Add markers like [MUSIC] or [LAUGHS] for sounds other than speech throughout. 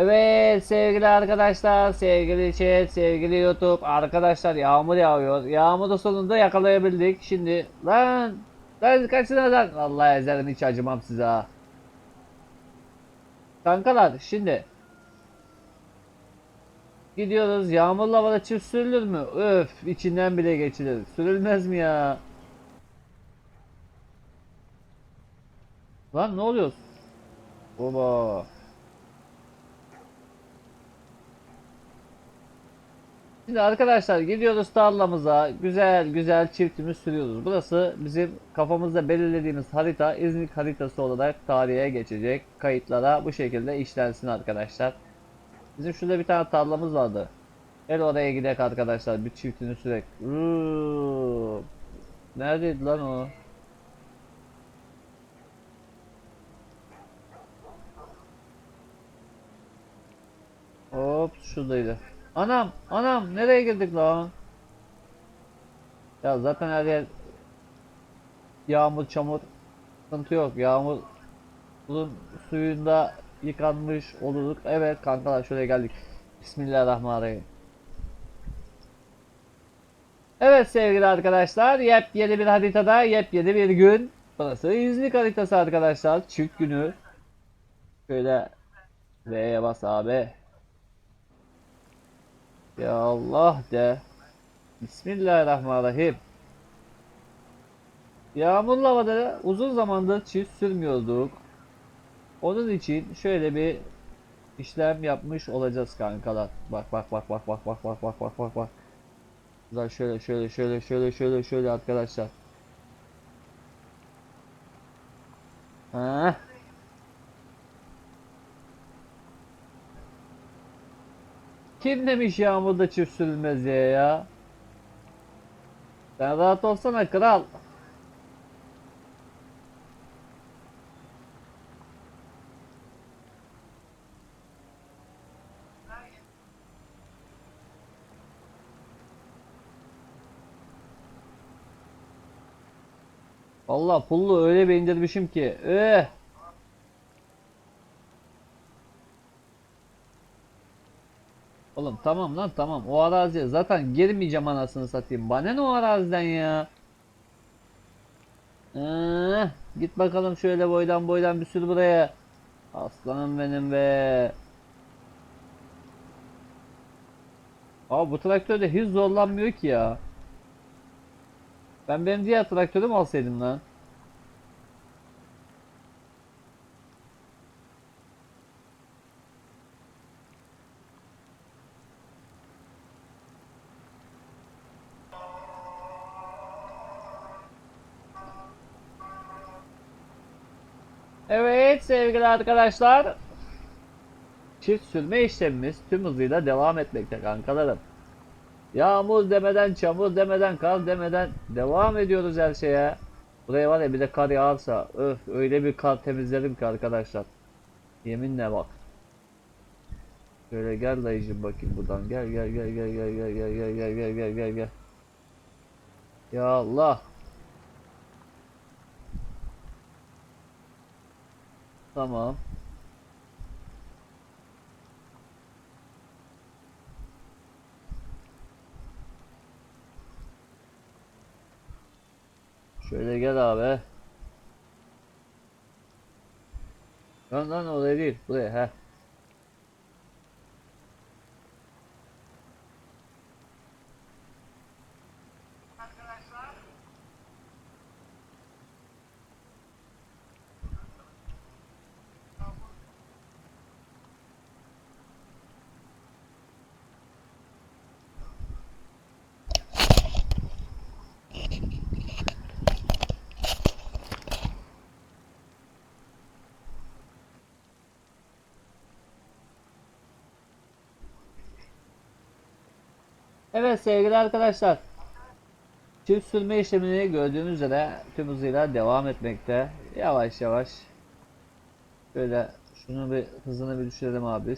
Evet sevgili arkadaşlar, sevgili chat, sevgili YouTube arkadaşlar yağmur yağıyor. Yağmuru sonunda yakalayabildik. Şimdi lan lan kaçsana lan. Allah ezerim hiç acımam size ha. Kankalar şimdi gidiyoruz. Yağmurlu havada çift sürülür mü? Öf içinden bile geçilir. Sürülmez mi ya? Lan ne oluyor? Oba. Şimdi arkadaşlar gidiyoruz tarlamıza. Güzel güzel çiftimiz sürüyoruz. Burası bizim kafamızda belirlediğimiz harita İznik haritası olarak tarihe geçecek. Kayıtlara bu şekilde işlensin arkadaşlar. Bizim şurada bir tane tarlamız vardı. Gel oraya gidelim arkadaşlar. Bir çiftini sürek. Uuu. Neredeydi lan o? Hop şuradaydı. Anam, anam nereye girdik lan? Ya zaten her yer yağmur, çamur sıkıntı yok. Yağmurun suyunda yıkanmış olurduk. Evet kankalar şuraya geldik. Bismillahirrahmanirrahim. Evet sevgili arkadaşlar, yepyeni bir haritada, yepyeni bir gün. Burası İznik haritası arkadaşlar. Çift günü. Şöyle V'ye bas abi. Ya Allah de. Bismillahirrahmanirrahim. Yağmurlu havada uzun zamandır çift sürmüyorduk. Onun için şöyle bir işlem yapmış olacağız kankalar. Bak bak bak bak bak bak bak bak bak bak bak. Güzel şöyle şöyle şöyle şöyle şöyle şöyle arkadaşlar. Ha. Kim demiş yağmurda çift sürülmez diye ya? Sen rahat olsana kral. Vallahi pullu öyle bir indirmişim ki. Eh. Oğlum tamam lan tamam. O araziye zaten girmeyeceğim anasını satayım. Bana ne o araziden ya? Eh, git bakalım şöyle boydan boydan bir sür buraya. Aslanım benim be. Abi bu traktörde hiç zorlanmıyor ki ya. Ben benim diğer traktörü mü alsaydım lan? Evet sevgili arkadaşlar. Çift sürme işlemimiz tüm hızıyla devam etmekte kankalarım. Yağmur demeden, çamur demeden, kar demeden devam ediyoruz her şeye. Buraya var ya bir de kar yağarsa öf öyle bir kar temizlerim ki arkadaşlar. Yeminle bak. Şöyle gel dayıcım bakayım buradan. Gel gel gel gel gel gel gel gel gel gel gel gel gel. Ya Allah. Tamam. Şöyle gel abi. Lan lan oraya değil. Buraya he. Evet sevgili arkadaşlar. Çift sürme işlemini gördüğünüz üzere tüm hızıyla devam etmekte. Yavaş yavaş. Şöyle şunu bir hızını bir düşürelim abi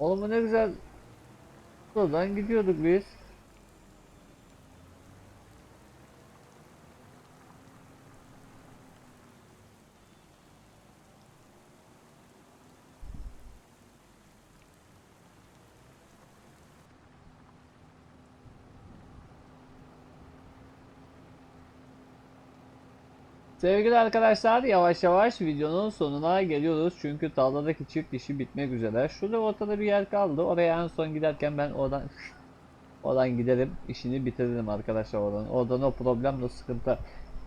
Oğlum ne güzel. Buradan gidiyorduk biz. Sevgili arkadaşlar yavaş yavaş videonun sonuna geliyoruz. Çünkü tarladaki çift işi bitmek üzere. Şurada ortada bir yer kaldı. Oraya en son giderken ben oradan [LAUGHS] oradan giderim. işini bitiririm arkadaşlar oradan. Oradan o problem o sıkıntı.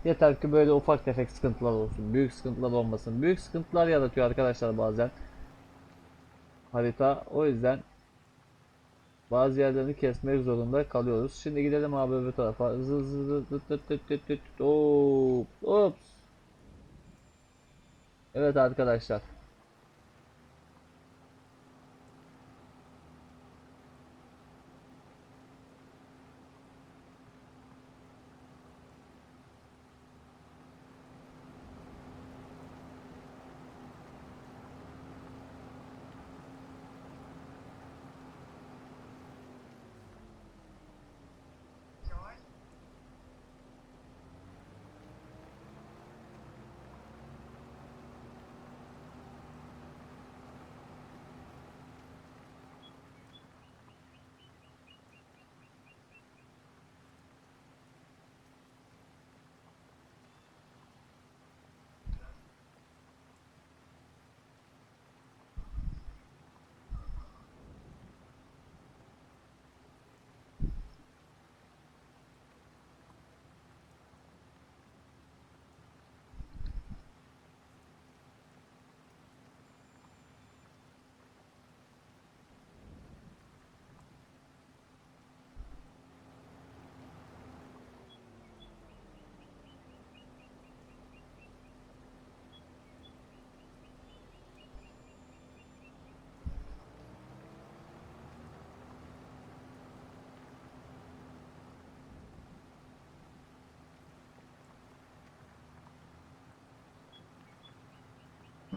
Yeter ki böyle ufak tefek sıkıntılar olsun. Büyük sıkıntılar olmasın. Büyük sıkıntılar yaratıyor arkadaşlar bazen. Harita. O yüzden bazı yerlerini kesmek zorunda kalıyoruz. Şimdi gidelim abi öbür tarafa. Zı zı zı dıt dıt dıt dıt dıt. Ops. Ops. Evet arkadaşlar.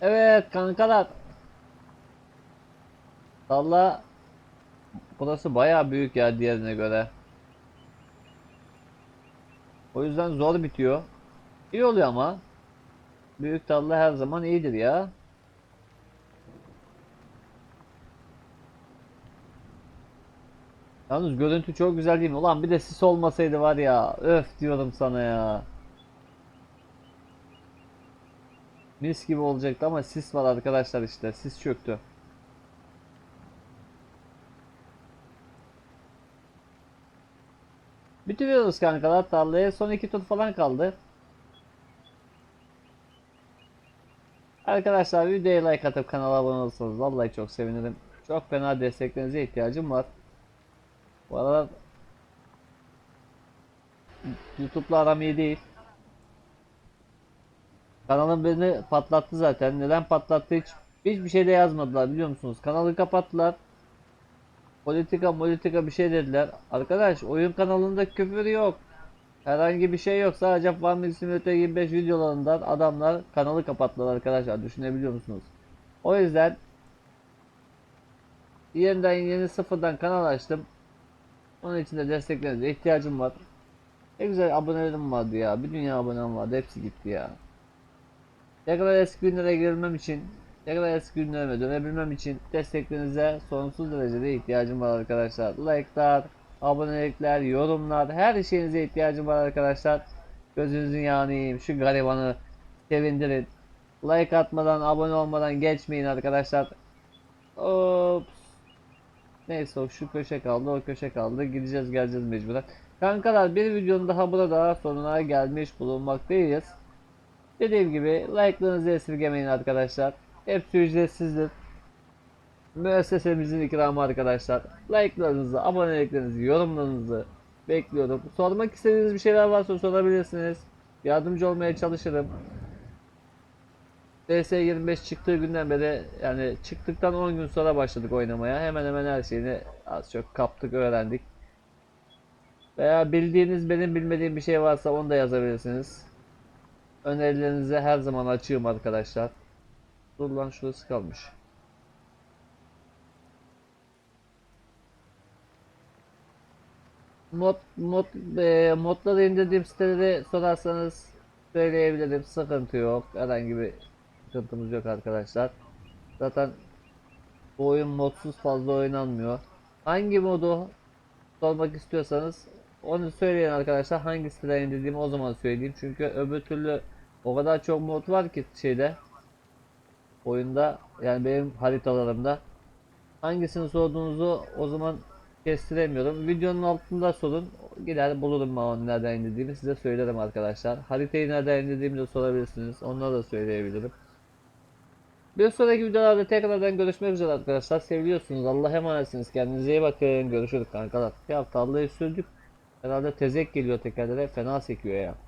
Evet kankalar. Valla burası bayağı büyük ya diğerine göre. O yüzden zor bitiyor. İyi oluyor ama. Büyük tarla her zaman iyidir ya. Yalnız görüntü çok güzel değil mi? Ulan bir de sis olmasaydı var ya. Öf diyorum sana ya. Mis gibi olacaktı ama sis var arkadaşlar işte. Sis çöktü. Bitiriyoruz kankalar tarlayı. Son iki tur falan kaldı. Arkadaşlar videoya like atıp kanala abone olursanız vallahi çok sevinirim. Çok fena desteklerinize ihtiyacım var. Bu aralar YouTube'la aram iyi değil. Kanalın beni patlattı zaten. Neden patlattı hiç hiçbir şey de yazmadılar biliyor musunuz? Kanalı kapattılar. Politika politika bir şey dediler. Arkadaş oyun kanalında küfür yok. Herhangi bir şey yok. Sadece Farming Simulator 25 videolarından adamlar kanalı kapattılar arkadaşlar. Düşünebiliyor musunuz? O yüzden yeniden yeni sıfırdan kanal açtım. Onun için de desteklerinize ihtiyacım var. Ne güzel abonelerim vardı ya. Bir dünya abonem vardı. Hepsi gitti ya. Tekrar eski günlere girilmem için, tekrar eski günlerime dönebilmem için desteklerinize sonsuz derecede ihtiyacım var arkadaşlar. Like'lar, abonelikler, yorumlar, her şeyinize ihtiyacım var arkadaşlar. Gözünüzün yağını Şu garibanı sevindirin. Like atmadan, abone olmadan geçmeyin arkadaşlar. Ops. Neyse o şu köşe kaldı, o köşe kaldı. Gideceğiz geleceğiz mecburen. Kankalar bir videonun daha burada sonuna gelmiş bulunmaktayız. Dediğim gibi like'larınızı esirgemeyin arkadaşlar. Hepsi ücretsizdir. Müessesemizin ikramı arkadaşlar. Like'larınızı, aboneliklerinizi, yorumlarınızı bekliyorum. Sormak istediğiniz bir şeyler varsa sorabilirsiniz. Yardımcı olmaya çalışırım. DS25 çıktığı günden beri yani çıktıktan 10 gün sonra başladık oynamaya. Hemen hemen her şeyini az çok kaptık, öğrendik. Veya bildiğiniz benim bilmediğim bir şey varsa onu da yazabilirsiniz. Önerilerinize her zaman açığım arkadaşlar. Dur lan şurası kalmış. Mod, mod, e, modları indirdiğim siteleri sorarsanız söyleyebilirim. Sıkıntı yok. Herhangi bir sıkıntımız yok arkadaşlar. Zaten bu oyun modsuz fazla oynanmıyor. Hangi modu sormak istiyorsanız onu söyleyin arkadaşlar. Hangi siteden indirdiğimi o zaman söyleyeyim. Çünkü öbür türlü o kadar çok mod var ki şeyde oyunda yani benim haritalarımda hangisini sorduğunuzu o zaman kestiremiyorum. Videonun altında sorun. Gider bulurum ben nereden indirdiğimi size söylerim arkadaşlar. Haritayı nereden indirdiğimi de sorabilirsiniz. Onları da söyleyebilirim. Bir sonraki videolarda tekrardan görüşmek üzere arkadaşlar. Seviliyorsunuz. Allah'a emanetsiniz. Kendinize iyi bakın. Görüşürüz kankalar. Ya tarlayı sürdük. Herhalde tezek geliyor tekerlere. Fena sekiyor ya.